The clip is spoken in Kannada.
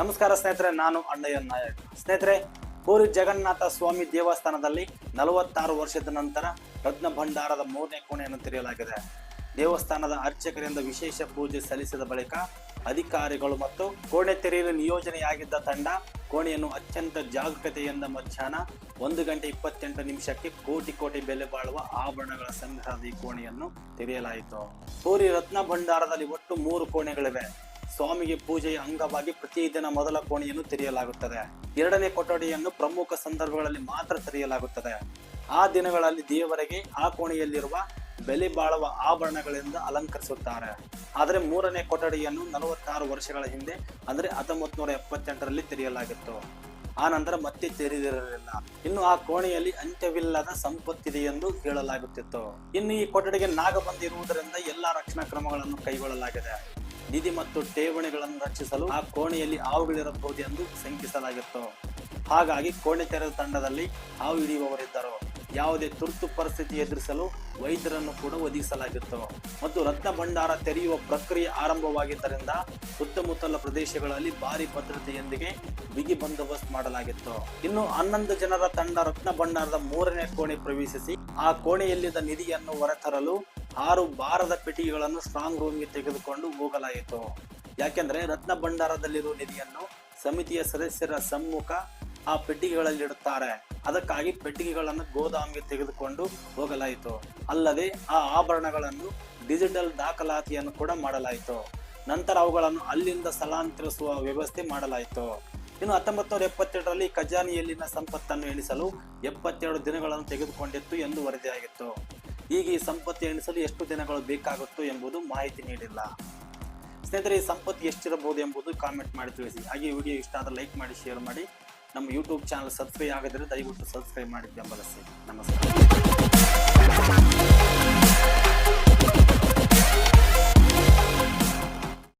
ನಮಸ್ಕಾರ ಸ್ನೇಹಿತರೆ, ನಾನು ಅಣ್ಣಯ್ಯ ನಾಯಕ್. ಸ್ನೇಹಿತರೆ, ಪೂರಿ ಜಗನ್ನಾಥ ಸ್ವಾಮಿ ದೇವಸ್ಥಾನದಲ್ಲಿ ನಲವತ್ತಾರು ವರ್ಷದ ನಂತರ ರತ್ನ ಭಂಡಾರದ ಮೂರನೇ ಕೋಣೆಯನ್ನು ತೆರೆಯಲಾಗಿದೆ. ದೇವಸ್ಥಾನದ ಅರ್ಚಕರಿಂದ ವಿಶೇಷ ಪೂಜೆ ಸಲ್ಲಿಸಿದ ಬಳಿಕ ಅಧಿಕಾರಿಗಳು ಮತ್ತು ಕೋಣೆ ತೆರೆಯಲು ನಿಯೋಜನೆಯಾಗಿದ್ದ ತಂಡ ಕೋಣೆಯನ್ನು ಅತ್ಯಂತ ಜಾಗೃತೆಯಿಂದ ಮಧ್ಯಾಹ್ನ ಒಂದು ಗಂಟೆ ಇಪ್ಪತ್ತೆಂಟು ನಿಮಿಷಕ್ಕೆ ಕೋಟಿ ಕೋಟಿ ಬೆಲೆ ಬಾಳುವ ಆಭರಣಗಳ ಸಂಗ್ರಹದ ಈ ಕೋಣೆಯನ್ನು ತೆರೆಯಲಾಯಿತು. ಪೂರಿ ರತ್ನ ಭಂಡಾರದಲ್ಲಿ ಒಟ್ಟು ಮೂರು ಕೋಣೆಗಳಿವೆ. ಸ್ವಾಮಿಗೆ ಪೂಜೆಯ ಅಂಗವಾಗಿ ಪ್ರತಿದಿನ ಮೊದಲ ಕೋಣೆಯನ್ನು ತೆರೆಯಲಾಗುತ್ತದೆ. ಎರಡನೇ ಕೊಠಡಿಯನ್ನು ಪ್ರಮುಖ ಸಂದರ್ಭಗಳಲ್ಲಿ ಮಾತ್ರ ತೆರೆಯಲಾಗುತ್ತದೆ. ಆ ದಿನಗಳಲ್ಲಿ ದೇವರಿಗೆ ಆ ಕೋಣೆಯಲ್ಲಿರುವ ಬೆಲೆ ಬಾಳುವ ಆಭರಣಗಳಿಂದ ಅಲಂಕರಿಸುತ್ತಾರೆ. ಆದರೆ ಮೂರನೇ ಕೊಠಡಿಯನ್ನು ನಲವತ್ತಾರು ವರ್ಷಗಳ ಹಿಂದೆ, ಅಂದರೆ ಹತ್ತೊಂಬತ್ತು ನೂರ ಎಪ್ಪತ್ತೆಂಟರಲ್ಲಿ ತೆರೆಯಲಾಗಿತ್ತು. ಆ ನಂತರ ಮತ್ತೆ ತೆರೆದಿರಲಿಲ್ಲ. ಇನ್ನು ಆ ಕೋಣೆಯಲ್ಲಿ ಅಂತ್ಯವಿಲ್ಲದ ಸಂಪತ್ತಿದೆ ಎಂದು ಹೇಳಲಾಗುತ್ತಿತ್ತು. ಇನ್ನು ಈ ಕೊಠಡಿಗೆ ನಾಗಬಂದಿರುವುದರಿಂದ ಎಲ್ಲಾ ರಕ್ಷಣಾ ಕ್ರಮಗಳನ್ನು ಕೈಗೊಳ್ಳಲಾಗಿದೆ. ನಿಧಿ ಮತ್ತು ಠೇವಣಿಗಳನ್ನು ರಕ್ಷಿಸಲು ಆ ಕೋಣೆಯಲ್ಲಿ ಹಾವುಗಳಿರಬಹುದು ಎಂದು ಶಂಕಿಸಲಾಗಿತ್ತು. ಹಾಗಾಗಿ ಕೋಣೆ ತೆರೆದ ತಂಡದಲ್ಲಿ ಹಾವು ಹಿಡಿಯುವವರಿದ್ದರು. ಯಾವುದೇ ತುರ್ತು ಪರಿಸ್ಥಿತಿ ಎದುರಿಸಲು ವೈದ್ಯರನ್ನು ಕೂಡ ಒದಗಿಸಲಾಗಿತ್ತು. ಮತ್ತು ರತ್ನ ಭಂಡಾರ ತೆರೆಯುವ ಪ್ರಕ್ರಿಯೆ ಆರಂಭವಾಗಿದ್ದರಿಂದ ಸುತ್ತಮುತ್ತಲ ಪ್ರದೇಶಗಳಲ್ಲಿ ಭಾರಿ ಭದ್ರತೆಯೊಂದಿಗೆ ಬಿಗಿ ಬಂದೋಬಸ್ತ್ ಮಾಡಲಾಗಿತ್ತು. ಇನ್ನು ಹನ್ನೊಂದು ಜನರ ತಂಡ ರತ್ನ ಭಂಡಾರದ ಮೂರನೇ ಕೋಣೆ ಪ್ರವೇಶಿಸಿ, ಆ ಕೋಣೆಯಲ್ಲಿದ್ದ ನಿಧಿಯನ್ನು ಹೊರತರಲು ಆರು ಭಾರದ ಪೆಟ್ಟಿಗೆಗಳನ್ನು ಸ್ಟ್ರಾಂಗ್ ರೂಮ್ಗೆ ತೆಗೆದುಕೊಂಡು ಹೋಗಲಾಯಿತು. ಯಾಕೆಂದರೆ ರತ್ನ ಭಂಡಾರದಲ್ಲಿರುವ ನಿಧಿಯನ್ನು ಸಮಿತಿಯ ಸದಸ್ಯರ ಸಮ್ಮುಖ ಆ ಪೆಟ್ಟಿಗೆಗಳಲ್ಲಿ ಇಡುತ್ತಾರೆ. ಅದಕ್ಕಾಗಿ ಪೆಟ್ಟಿಗೆಗಳನ್ನು ಗೋದಾಮಿಗೆ ತೆಗೆದುಕೊಂಡು ಹೋಗಲಾಯಿತು. ಅಲ್ಲದೆ ಆ ಆಭರಣಗಳನ್ನು ಡಿಜಿಟಲ್ ದಾಖಲಾತಿಯನ್ನು ಕೂಡ ಮಾಡಲಾಯಿತು. ನಂತರ ಅವುಗಳನ್ನು ಅಲ್ಲಿಂದ ಸ್ಥಳಾಂತರಿಸುವ ವ್ಯವಸ್ಥೆ ಮಾಡಲಾಯಿತು. ಇನ್ನು ಹತ್ತೊಂಬತ್ತು ನೂರ ಎಪ್ಪತ್ತೆರಡರಲ್ಲಿ ಖಜಾನೆಯಲ್ಲಿನ ಸಂಪತ್ತನ್ನು ಎಣಿಸಲು ಎಪ್ಪತ್ತೆರಡು ದಿನಗಳನ್ನು ತೆಗೆದುಕೊಂಡಿತ್ತು ಎಂದು ವರದಿಯಾಗಿತ್ತು. ಈಗ ಈ ಸಂಪತ್ತು ಎಣಿಸಲು ಎಷ್ಟು ದಿನಗಳು ಬೇಕಾಗುತ್ತೋ ಎಂಬುದು ಮಾಹಿತಿ ನೀಡಿಲ್ಲ. ಸ್ನೇಹಿತರೆ, ಈ ಸಂಪತ್ತು ಎಷ್ಟಿರಬಹುದು ಎಂಬುದು ಕಾಮೆಂಟ್ ಮಾಡಿ ತಿಳಿಸಿ. ಹಾಗೆ ವಿಡಿಯೋ ಇಷ್ಟ ಆದರೆ ಲೈಕ್ ಮಾಡಿ ಶೇರ್ ಮಾಡಿ. ನಮ್ಮ ಯೂಟ್ಯೂಬ್ ಚಾನಲ್ ಸಬ್ಸ್ಕ್ರೈಬ್ ಆಗಿದ್ರೆ ದಯವಿಟ್ಟು ಸಬ್ಸ್ಕ್ರೈಬ್ ಮಾಡಿ ಬೆಂಬಲಿಸಿ. ನಮಸ್ಕಾರ.